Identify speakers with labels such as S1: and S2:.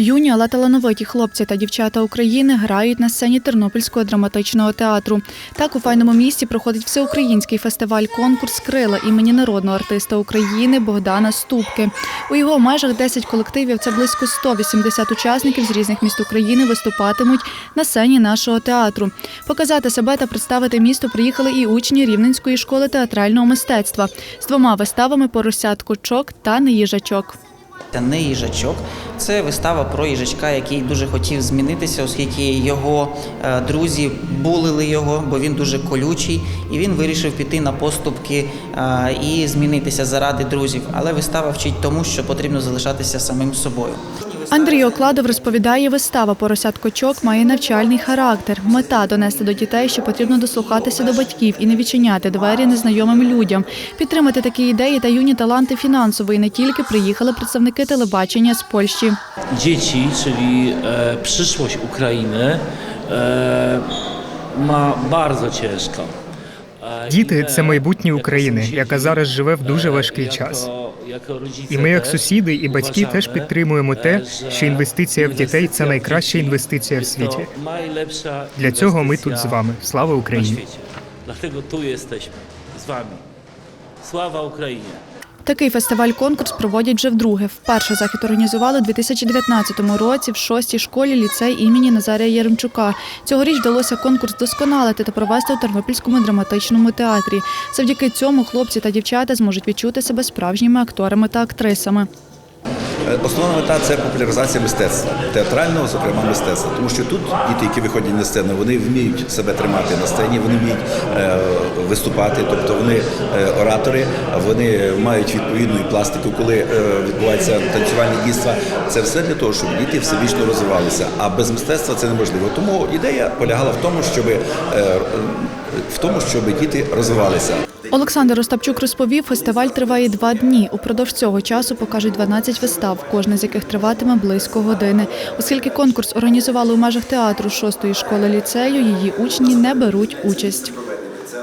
S1: Юні, але талановиті хлопці та дівчата України грають на сцені Тернопільського драматичного театру. Так у файному місті проходить всеукраїнський фестиваль конкурс Крила імені народного артиста України Богдана Ступки. У його межах 10 колективів це близько 180 учасників з різних міст України виступатимуть на сцені нашого театру. Показати себе та представити місто приїхали і учні Рівненської школи театрального мистецтва з двома виставами Поросят Кучок та Неїжачок.
S2: Це не їжачок, це вистава про їжачка, який дуже хотів змінитися, оскільки його е, друзі булили його, бо він дуже колючий, і він вирішив піти на поступки е, і змінитися заради друзів. Але вистава вчить тому, що потрібно залишатися самим собою.
S1: Андрій Окладов розповідає, вистава «Поросят кочок» має навчальний характер. Мета донести до дітей, що потрібно дослухатися до батьків і не відчиняти двері незнайомим людям. Підтримати такі ідеї та юні таланти фінансово і не тільки приїхали представники телебачення з Польщі.
S3: dzieci, czyli przyszłość Ukrainy, e, ma bardzo ciężko. E,
S4: Діти це
S3: my,
S4: майбутнє України, яка зараз живе в дуже важкий час. І ми, як сусіди і батьки, теж підтримуємо те,
S3: e,
S4: що інвестиція в дітей це найкраща інвестиція в світі. Для цього ми тут з вами. Слава Україні!
S3: Dlatego tu jesteśmy z wami. Sława Ukrainie!
S1: Такий фестиваль-конкурс проводять вже вдруге. Вперше захід організували у 2019 році в шостій школі ліцей імені Назарія Єремчука. Цьогоріч вдалося конкурс досконалити та провести у Тернопільському драматичному театрі. Завдяки цьому хлопці та дівчата зможуть відчути себе справжніми акторами та актрисами.
S5: Основна мета це популяризація мистецтва, театрального, зокрема, мистецтва. Тому що тут діти, які виходять на сцену, вони вміють себе тримати на сцені, вони вміють е, виступати, тобто вони е, оратори, вони мають відповідну пластику, коли е, відбуваються танцювальні дійства. Це все для того, щоб діти всебічно розвивалися. А без мистецтва це неможливо. Тому ідея полягала в тому, щоб в тому, щоб діти розвивалися.
S1: Олександр Остапчук розповів, фестиваль триває два дні. Упродовж цього часу покажуть 12 вистав, кожна з яких триватиме близько години. Оскільки конкурс організували у межах театру шостої школи ліцею, її учні не беруть участь.